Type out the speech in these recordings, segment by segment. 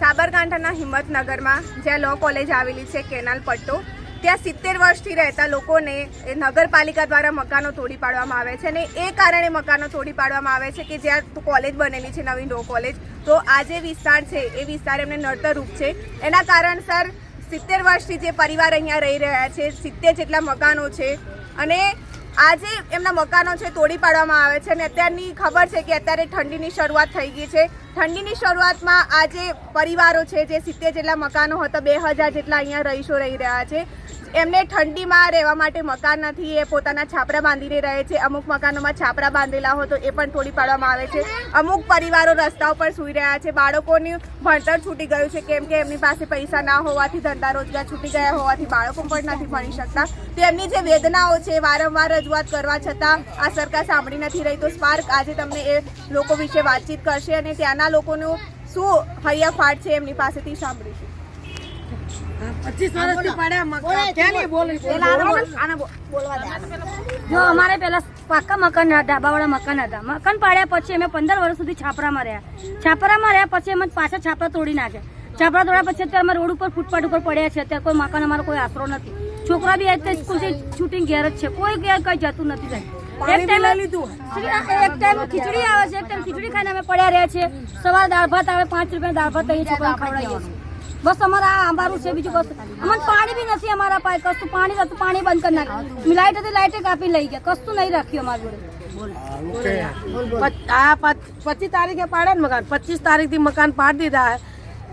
સાબરકાંઠાના હિંમતનગરમાં જ્યાં લો કોલેજ આવેલી છે કેનાલ પટ્ટો, ત્યાં સિત્તેર વર્ષથી રહેતા લોકોને નગરપાલિકા દ્વારા મકાનો તોડી પાડવામાં આવે છે અને એ કારણે મકાનો તોડી પાડવામાં આવે છે કે જ્યાં કોલેજ બનેલી છે નવી લો કોલેજ. તો આ જે વિસ્તાર છે, એ વિસ્તાર એમને નડતરરૂપ છે. એના કારણસર સિત્તેર વર્ષથી જે પરિવાર અહીંયા રહી રહ્યા છે, સિત્તેર જેટલા મકાનો છે અને આજે એમના મકાનો છે, તોડી પાડવામાં આવે છે અને અત્યારની ખબર છે કે અત્યારે ઠંડીની શરૂઆત થઈ ગઈ છે. ઠંડીની શરૂઆતમાં આજે પરિવારો છે જે સિત્તેર જેટલા મકાનો હતા, બે હજાર જેટલા અહીંયા રહીશો રહી રહ્યા છે. એમને ઠંડીમાં રહેવા માટે મકાન નથી, એ પોતાના છાપરા બાંધીને રહે છે. અમુક મકાનોમાં છાપરા બાંધેલા હોય તો એ પણ તોડી પાડવામાં આવે છે. અમુક પરિવારો રસ્તા ઉપર સૂઈ રહ્યા છે. બાળકોનું ભણતર છૂટી ગયું છે, કેમ કે એમની પાસે પૈસા ના હોવાથી ધંધા રોજગાર છૂટી ગયા હોવાથી બાળકો પણ નથી ભણી શકતા. તો એમની જે વેદનાઓ છે, વારંવાર રજૂઆત કરવા છતાં આ સરકાર સાંભળી નથી રહી. તો સ્પાર્ક આજે તમને એ લોકો વિશે વાતચીત કરશે અને ત્યાંના લોકોનું શું હૈયાફાટ છે એમની પાસેથી સાંભળીશું. પચીસ વર્ષથી પડ્યા જો અમારે પેલા પાકા મકાન હતા ધાબાવાળા મકાન હતા. મકાન પાડ્યા પછી અમે પંદર વર્ષ સુધી છાપરામાં રહ્યા. છાપરામાં રહ્યા પછી અમે પાછા છાપરા તોડી નાખ્યા. છાપરા તોડ્યા પછી અત્યારે અમે રોડ ઉપર ફૂટપાથ ઉપર પડ્યા છે. અત્યારે કોઈ મકાન અમારો કોઈ આશરો નથી. છોકરા બી સ્કૂલથી શૂટિંગ ઘેર જ છે. કોઈ ઘેર કઈ જતું નથી એક ટાઈમે એક ટાઈમ ખીચડી આવે છે એક ટાઈમ ખીચડી ખાઈને અમે પડ્યા રહ્યા છીએ. સવારે દાળ ભાત આવે પાંચ રૂપિયા દાળ ભાત ખવડાવીએ બસ અમારા આ આંબારું છે બીજું કશું. અમને પાણી બી નથી અમારા પાસે કશું પાણી હતું પાણી બંધ કરી નાખ્યું. લાઇટ હતી લાઈટે કાપી લઈ ગયા કશું નહીં રાખ્યું અમારી જોડે. આ પચીસ તારીખે પાડે ને મકાન? પચીસ તારીખથી મકાન પાડી દીધા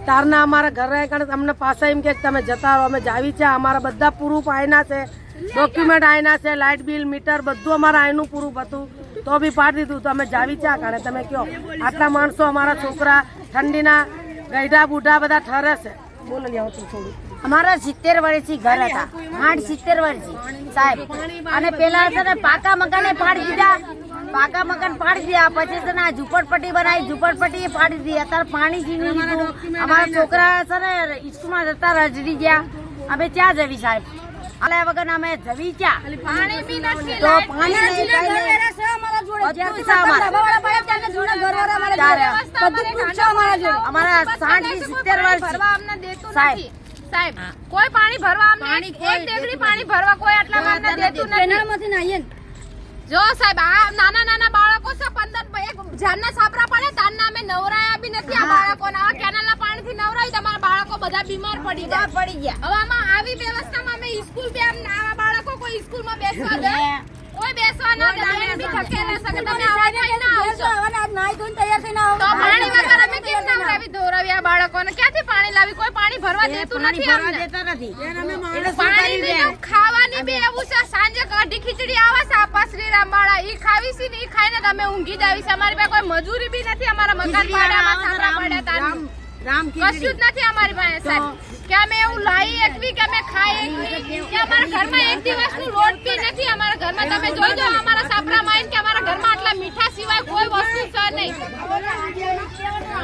તારના અમારા ઘર રહે કારણ અમને પાછા એમ કે તમે જતા રહો અમે જાવી છે અમારા બધા પૂરું પાયના છે. ડોક્યુમેન્ટ આયના છે લાઇટ બિલ મીટર બધું અમારા આયનું પૂરું હતું તો બી પાડી દીધું, તો અમે જાવી ચા કારણે. તમે કયો, આટલા માણસો અમારા છોકરા, ઠંડીના ગઈઢા બુઢા બધા ઠરે છે. બોલો લ્યાવો તું થોડું અમારા સિત્તેર વર્ષથી ઘર હતા. આઠ સિત્તેર વર્ષથી, સાહેબ. અને પેલા છે ને પાકા મકાને ફાડી દીધા. પાકા મકાન ફાડી દીધા, પછી છે ને આ ઝુંપડપટ્ટી બનાવી, ઝુંપડપટ્ટી ફાડી દીધી. અત્યારે પાણી જીવી લીધું. અમારા છોકરા છે ને સ્કૂલમાં જતા રજડી ગયા. અમે ત્યાં જવી સાહેબ. આલે વગર અમે જવી ક્યાં પાણી બી નથી તો પાણી નહીં, કઈ નહીં. બધું છે અમારે. અમારા સાઠથી અમને વર્ષ નથી. સાહેબ કોઈ પાણી ભરવા અમને કોઈ ડેગડી પાણી ભરવા કોઈ આટલા માણસને દેતું નથી. કેનાલમાંથી નાહીએ જો સાહેબ આ નાના નાના બાળકો છે પંદર એક જાનના સાપરા પડે તારના અમે નવરાયા બી નથી આ બાળકોના. આ કેનાલના પાણીથી નવરાવી તમારા બાળકો બધા બીમાર પડી ગયા પડી ગયા. હવે આમાં આવી વ્યવસ્થામાં અમે સ્કૂલ બે આમ આવા બાળકો કોઈ સ્કૂલમાં બેસવા દે. કોઈ બેસવા ના દે. બેન બી થકે ના શકે. તમે આવા થઈ ના આવશો તો પાણી વગર અમે કેમ નવરાવી ધોરાવી આ બાળકોને? ક્યાંથી પાણી લાવી? કોઈ પાણી ભરવા દેતું પાણી નથી ભરવા દેતા નથી. પાણી નહીં ખાવાની બી એવું છે. સાંજે કઢી ખીચડી આવે છે. આપા શ્રીરામ વાળા ઈ ખાવી છે ને ઈ ખાઈને તમે ઊંઘી જાવી છે. અમારી પાસે કોઈ મજૂરી બી નથી. અમારા મકાન પાડામાં સાંભળા પડ્યા તારનું. રામ કશું જ નથી અમારી પાસે સાહેબ. કે અમે એવું લાવી એકવી કે અમે ખાઈ એકવી? કે અમારા ઘરમાં એક દિવસનું લોટ બી નથી? અમારા ઘરમાં તમે જોઈ દો અમારા સાપરામાં આવીને કે અમારા ઘરમાં આટલા મીઠા સિવાય કોઈ વસ્તુ છે નહીં.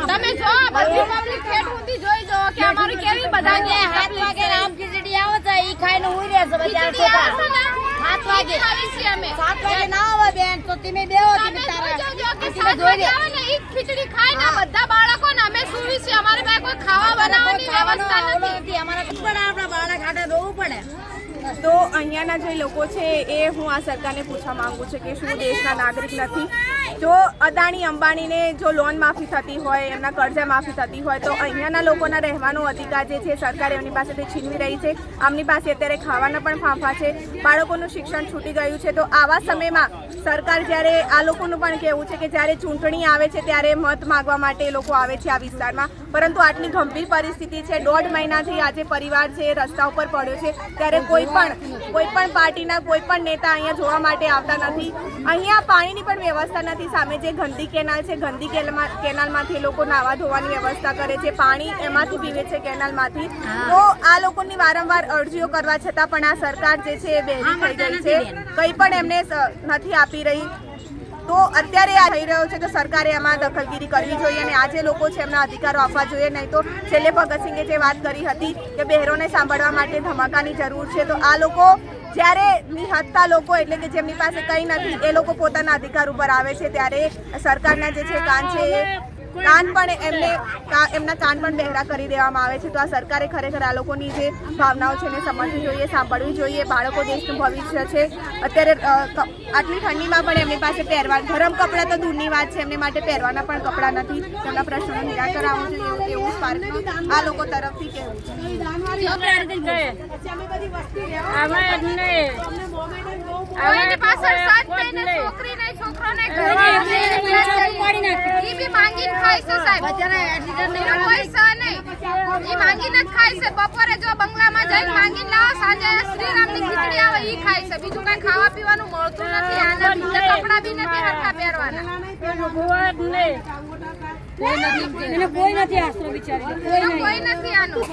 તમે જો બધી પબ્લિક ખેડ ઊંધી જોઈ જો કે અમારી કેવી બધાને હાથ વાગે રામ ખીચડી આવે છે ઈ ખાઈને બધા ખીચડી આવે છે ને? સાત વાગે. સાત વાગે ના આવે બેન તો તમે બેવો તમે તારા. જોજો કે સાત જોઈ વાગે આવે ને ઈ ખીચડી ખાય ને બધા બાળકો અમારી પાસે કોઈ ખાવા બનાવવાની વ્યવસ્થા નથી. અમારા પણ આપણા બાળક હાટે રોવું પડે. તો અહીંયાના જે લોકો છે એ હું આ સરકારને પૂછવા માંગુ છું કે શું દેશના નાગરિક નથી. જો અદાણી, અંબાણીને જો લોન માફી થતી હોય, એમના કર્જા માફી થતી હોય, તો અહીંયાના લોકોના રહેવાનો અધિકાર જે છે, સરકાર એમની પાસેથી છીનવી રહી છે. આમની પાસે અત્યારે ખાવાના પણ ફાંફા છે. બાળકોનું શિક્ષણ છૂટી ગયું છે. તો આવા સમયમાં સરકાર જ્યારે, આ લોકોનું પણ કહેવું છે કે જ્યારે ચૂંટણી આવે છે, ત્યારે મત માગવા માટે એ લોકો આવે છે આ વિસ્તારમાં. પરંતુ આટલી ગંભીર પરિસ્થિતિ છે. દોઢ મહિનાથી આજે પરિવાર છે રસ્તા ઉપર પડ્યો છે, ત્યારે કોઈ પણ કોઈ પણ પાર્ટીના કોઈ પણ નેતા અહીંયા જોવા માટે આવતા નથી. અહીંયા પાણીની પણ વ્યવસ્થા નથી. સામે જે ગંદી કેનાલ છે ગંદી કેનાલમાંથી એ લોકો નાવા ધોવાની વ્યવસ્થા કરે છે પાણી એમાંથી પીવે છે કેનાલમાંથી. તો આ લોકોની વારંવાર અરજીઓ કરવા છતાં પણ આ સરકાર જે છે એ બેરી થઈ ગઈ છે. કંઈ પણ એમને નથી આપી રહી. તો અત્યારે આ થઈ રહ્યો છે તો સરકારે એમાં દખલગીરી કરવી જોઈએ અને આ જે લોકો છે એમના અધિકારો આપવા જોઈએ. નહીં તો છેલ્લે ભગતસિંહે જે વાત કરી હતી કે બહેરોને સાંભળવા માટે ધમાકાની જરૂર છે તો આ લોકો જ્યારે નિહત્તા લોકો એટલે કે જેમની પાસે કંઈ નથી, એ લોકો પોતાના અધિકાર ઉપર આવે છે, ત્યારે સરકારના જે છે કાન છે એ કાન પણ એમને એમના કાન પણ બહેરા કરી દેવામાં આવે છે તો આ સરકારે ખરેખર આ લોકોની જે ભાવનાઓ છે એને સમજવી જોઈએ સાંભળવી જોઈએ. બાળકો દેશનું ભવિષ્ય છે. અત્યારે આટલી ઠંડીમાં પણ એમની પાસે પહેરવા ગરમ કપડાં તો દૂરની વાત છે. એમને માટે પહેરવાના પણ કપડાં નથી. તેમના પ્રશ્નોનું નિરાકરણ આવવું જોઈએ એવું સ્પાર્કનું આ લોકો તરફથી કહેવું છે. કોઈની પાછળ સાત મહિને છોકરી નહીં છોકરો નહીં ઘરે ઈ બી માંગીને ખાય છે સાહેબ. એનો કોઈ સહ નહીં. ઈ માંગીને જ ખાય છે. બપોરે જો બંગલામાં જઈને માંગીને લાવો સાંજે શ્રીરામની ખીચડી આવે ઈ ખાય છે. બીજું કઈ ખાવા પીવાનું મળતું નથી. આને બીજા કપડાં બી નથી હરખા પહેરવાના. કોઈ નથી આશરો બિચારી કોઈ નથી આનું.